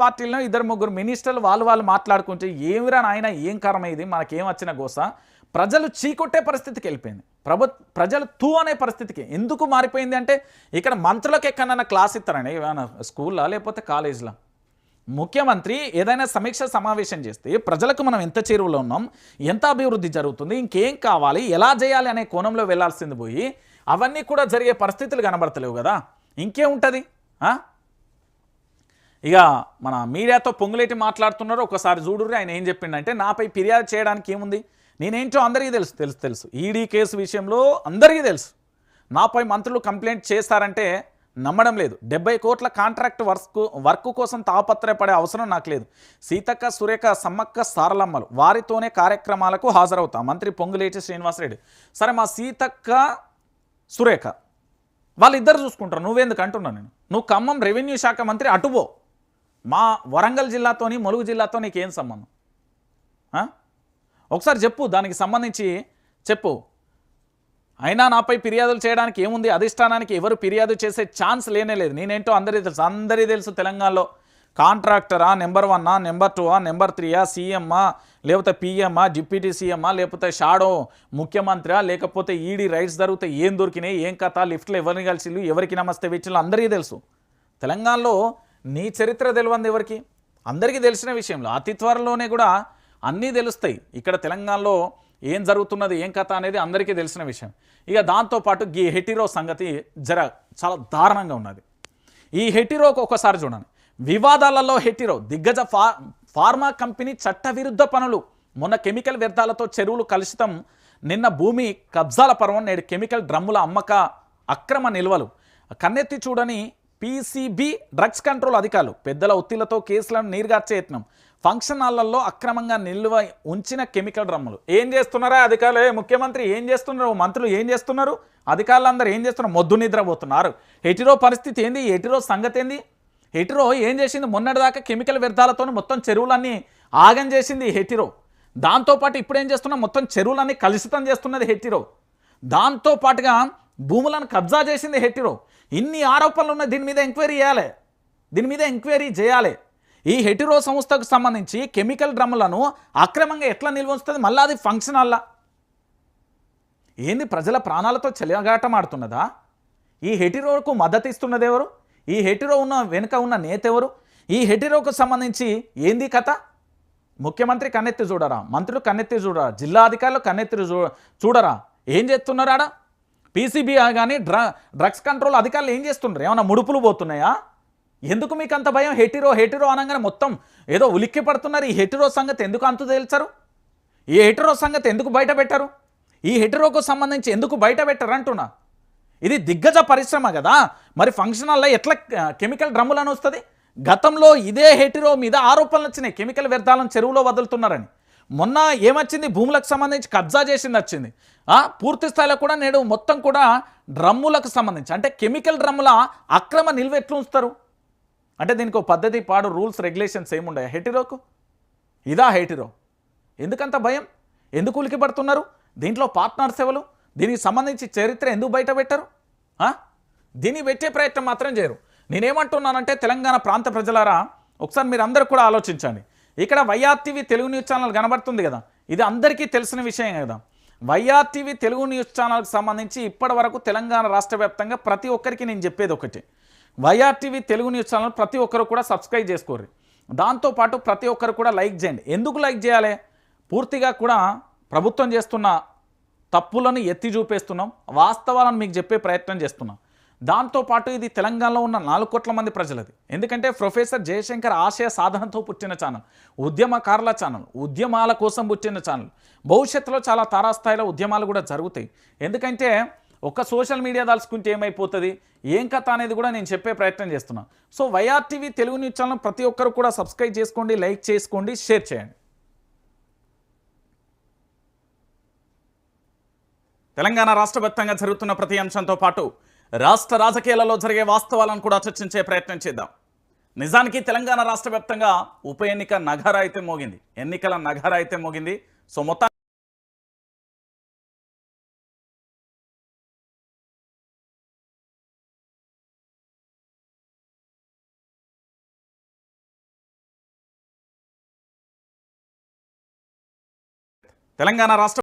పార్టీలో ఇద్దరు ముగ్గురు మినిస్టర్లు వాళ్ళు వాళ్ళు మాట్లాడుకుంటే ఏమిరా నాయన ఏం కారణం ఇది? మనకేం వచ్చిన గోస? ప్రజలు చీకొట్టే పరిస్థితికి వెళ్ళిపోయింది. ప్రభు ప్రజలు తూ అనే పరిస్థితికి ఎందుకు మారిపోయింది అంటే ఇక్కడ మంత్రులకు ఎక్కడన్నా క్లాస్ ఇస్తారండి ఏమైనా స్కూల్లో లేకపోతే కాలేజీలో? ముఖ్యమంత్రి ఏదైనా సమీక్ష సమావేశం చేస్తే ప్రజలకు మనం ఎంత చేరువలో ఉన్నాం ఎంత అభివృద్ధి జరుగుతుంది ఇంకేం కావాలి ఎలా చేయాలి అనే కోణంలో వెళ్ళాల్సింది పోయి అవన్నీ కూడా జరిగే పరిస్థితులు కనబడతలేవు కదా? ఇంకేముంటుంది? ఆ? ఇక మన మీడియాతో పొంగులేటి మాట్లాడుతున్నారు. ఒకసారి చూడుర్రి ఆయన ఏం చెప్పిండంటే నాపై ఫిర్యాదు చేయడానికి ఏముంది? నేనేంటో అందరికీ తెలుసు తెలుసు తెలుసు. ఈడీ కేసు విషయంలో అందరికీ తెలుసు. నాపై మంత్రులు కంప్లైంట్ చేస్తారంటే నమ్మడం లేదు. డెబ్బై కోట్ల కాంట్రాక్ట్ వర్క్ వర్క్ కోసం తాపత్రయపడే అవసరం నాకు లేదు. సీతక్క సురేఖ సమ్మక్క సారలమ్మలు వారితోనే కార్యక్రమాలకు హాజరవుతా. మంత్రి పొంగులేటి శ్రీనివాసరెడ్డి. సరే మా సీతక్క సురేఖ వాళ్ళిద్దరు చూసుకుంటారు. నువ్వెందుకు అంటున్నా నేను? నువ్వు ఖమ్మం రెవెన్యూ శాఖ మంత్రి అటుపో మా వరంగల్ జిల్లాతోని ములుగు జిల్లాతో నీకేం సంబంధం? ఒకసారి చెప్పు దానికి సంబంధించి చెప్పు. అయినా నాపై ఫిర్యాదులు చేయడానికి ఏముంది? అధిష్టానానికి ఎవరు ఫిర్యాదు చేసే ఛాన్స్ లేనే లేదు. నేనేంటో అందరికీ తెలుసు. అందరికీ తెలుసు తెలంగాణలో. కాంట్రాక్టరా నెంబర్ వన్నా నెంబర్ టూవా నెంబర్ త్రీయా సీఎమ్మా లేకపోతే పిఎమ్మా డిప్యూటీ సీఎమ్మా లేకపోతే షాడో ముఖ్యమంత్రి లేకపోతే ఈడీ రైట్స్ జరిగితే ఏం దొరికినాయి? ఏం కథ? లిఫ్ట్లో ఎవరిని కలిసిళ్ళు? ఎవరికి నమస్తే? వెచ్చిళ్ళు అందరికీ తెలుసు. తెలంగాణలో నీ చరిత్ర తెలియంది ఎవరికి? అందరికీ తెలిసిన విషయంలో అతి త్వరలోనే కూడా అన్నీ తెలుస్తాయి. ఇక్కడ తెలంగాణలో ఏం జరుగుతున్నది ఏం కథ అనేది అందరికీ తెలిసిన విషయం. ఇక దాంతోపాటు ఈ హెటిరో సంగతి జర చాలా దారుణంగా ఉన్నది. ఈ హెటిరోకు ఒకసారి చూడండి. వివాదాలలో హెటిరో దిగ్గజ ఫా ఫార్మా కంపెనీ చట్టవిరుద్ధ పనులు. మొన్న కెమికల్ వ్యర్థాలతో చెరువులు కలుషితం. నిన్న భూమి కబ్జాల పర్వం నేడు కెమికల్ డ్రమ్ముల అమ్మక అక్రమ నిల్వలు. కన్నెత్తి చూడని పీసీబీ డ్రగ్స్ కంట్రోల్ అధికారులు పెద్దల ఒత్తిళ్ళతో కేసులను నీరుగార్చే యత్నం. ఫంక్షన్ హాళ్ళలో అక్రమంగా నిల్వ ఉంచిన కెమికల్ డ్రమ్ములు. ఏం చేస్తున్నారా అధికారులు? ముఖ్యమంత్రి ఏం చేస్తున్నారు? మంత్రులు ఏం చేస్తున్నారు? అధికారులందరూ ఏం చేస్తున్నారు? మొద్దు నిద్రపోతున్నారు. ఎటిరో పరిస్థితి ఏంది? ఎటిరో సంగతి ఏంది? హెటిరో ఏం చేసింది? మొన్నటిదాకా కెమికల్ వ్యర్థాలతో మొత్తం చెరువులన్నీ ఆగం చేసింది హెటిరో. దాంతోపాటు ఇప్పుడు ఏం చేస్తున్నా? మొత్తం చెరువులన్నీ కలుషితం చేస్తున్నది హెటిరో. దాంతో పాటుగా భూములను కబ్జా చేసింది హెటిరో. ఇన్ని ఆరోపణలు ఉన్న దీని మీద ఎంక్వైరీ చేయాలి. దీని మీద ఎంక్వైరీ చేయాలి. ఈ హెటిరో సంస్థకు సంబంధించి కెమికల్ డ్రమ్ములను అక్రమంగా ఎట్లా నిల్వ ఉంచుతుంది? మళ్ళీ అది ఫంక్షన్ హాల్లా. ఏంది ప్రజల ప్రాణాలతో చెలగాటం ఆడుతున్నదా ఈ హెటిరోకు మద్దతు ఇస్తున్నది ఎవరు? ఈ హెటిరో ఉన్న వెనుక ఉన్న నేత ఎవరు? ఈ హెటిరోకు సంబంధించి ఏంది కథ? ముఖ్యమంత్రి కన్నెత్తి చూడరా మంత్రులు కన్నెత్తి చూడరా జిల్లా అధికారులు కన్నెత్తి చూడరా? ఏం చేస్తున్నారాడా? ఆడ పీసీబీ కానీ డ్ర డ్రగ్స్ కంట్రోల్ అధికారులు ఏం చేస్తుండ్రు? ఏమైనా ముడుపులు పోతున్నాయా? ఎందుకు మీకు అంత భయం? హెటిరో హెటిరో అనగానే మొత్తం ఏదో ఉలిక్కి పడుతున్నారు. ఈ హెటిరో సంగతి ఎందుకు అంతు తేల్చారు? ఈ హెటిరో సంగతి ఎందుకు బయట పెట్టారు? ఈ హెటిరోకు సంబంధించి ఎందుకు బయట పెట్టారు అంటున్నా? ఇది దిగ్గజ పరిశ్రమ కదా. మరి ఫంక్షన్ హాల్లో ఎట్లా కెమికల్ కెమికల్ డ్రమ్ములను వస్తుంది? గతంలో ఇదే హెటిరో మీద ఆరోపణలు వచ్చినాయి. కెమికల్ వ్యర్థాలను చెరువులో వదులుతున్నారని. మొన్న ఏమొచ్చింది? భూములకు సంబంధించి కబ్జా చేసింది వచ్చింది. పూర్తి స్థాయిలో కూడా నేడు మొత్తం కూడా డ్రమ్ములకు సంబంధించి అంటే కెమికల్ డ్రమ్ముల అక్రమ నిల్వ ఎట్లా ఉంచుతారు? అంటే దీనికి ఒక పద్ధతి పాడు రూల్స్ రెగ్యులేషన్స్ ఏముండయా? హెటిరోకు? ఇదా హెటిరో? ఎందుకంత భయం? ఎందుకు ఉలికి పడుతున్నారు? దీంట్లో పార్ట్నర్స్ ఎవరు? దీనికి సంబంధించి చరిత్ర ఎందుకు బయట పెట్టరు? దీన్ని పెట్టే ప్రయత్నం మాత్రం చేయరు. నేనేమంటున్నానంటే తెలంగాణ ప్రాంత ప్రజలారా ఒకసారి మీరు అందరూ కూడా ఆలోచించండి. ఇక్కడ వైఆర్టీవీ తెలుగు న్యూస్ ఛానల్ కనబడుతుంది కదా. ఇది అందరికీ తెలిసిన విషయం కదా. వైఆర్టీవీ తెలుగు న్యూస్ ఛానల్కి సంబంధించి ఇప్పటి వరకు తెలంగాణ రాష్ట్ర వ్యాప్తంగా ప్రతి ఒక్కరికి నేను చెప్పేది ఒకటి. వైఆర్టీవీ తెలుగు న్యూస్ ఛానల్ ప్రతి ఒక్కరు కూడా సబ్స్క్రైబ్ చేసుకోరు దాంతోపాటు ప్రతి ఒక్కరు కూడా లైక్ చేయండి. ఎందుకు లైక్ చేయాలి? పూర్తిగా కూడా ప్రభుత్వం చేస్తున్న తప్పులను ఎత్తి చూపేస్తున్నాం. వాస్తవాలను మీకు చెప్పే ప్రయత్నం చేస్తున్నాం. దాంతోపాటు ఇది తెలంగాణలో ఉన్న నాలుగు కోట్ల మంది ప్రజలది. ఎందుకంటే ప్రొఫెసర్ జయశంకర్ ఆశయ సాధనతో పుట్టిన ఛానల్ ఉద్యమకారుల ఛానల్ ఉద్యమాల కోసం పుట్టిన ఛానల్. భవిష్యత్తులో చాలా తారాస్థాయిలో ఉద్యమాలు కూడా జరుగుతాయి. ఎందుకంటే ఒక సోషల్ మీడియా దాల్చుకుంటే ఏమైపోతుంది? ఏం కథ అనేది కూడా నేను చెప్పే ప్రయత్నం చేస్తున్నాను so YRTV Telugu news channel ప్రతి ఒక్కరు కూడా సబ్స్క్రైబ్ చేసుకోండి లైక్ చేసుకోండి షేర్ చేయండి. తెలంగాణ రాష్ట్ర జరుగుతున్న ప్రతి అంశంతో పాటు రాష్ట్ర రాజకీయాలలో జరిగే వాస్తవాలను కూడా చర్చించే ప్రయత్నం చేద్దాం. నిజానికి తెలంగాణ రాష్ట్ర వ్యాప్తంగా ఉప ఎన్నిక నగర అయితే మోగింది. ఎన్నికల నగర అయితే మోగింది. సో మొత్తం తెలంగాణ రాష్ట్ర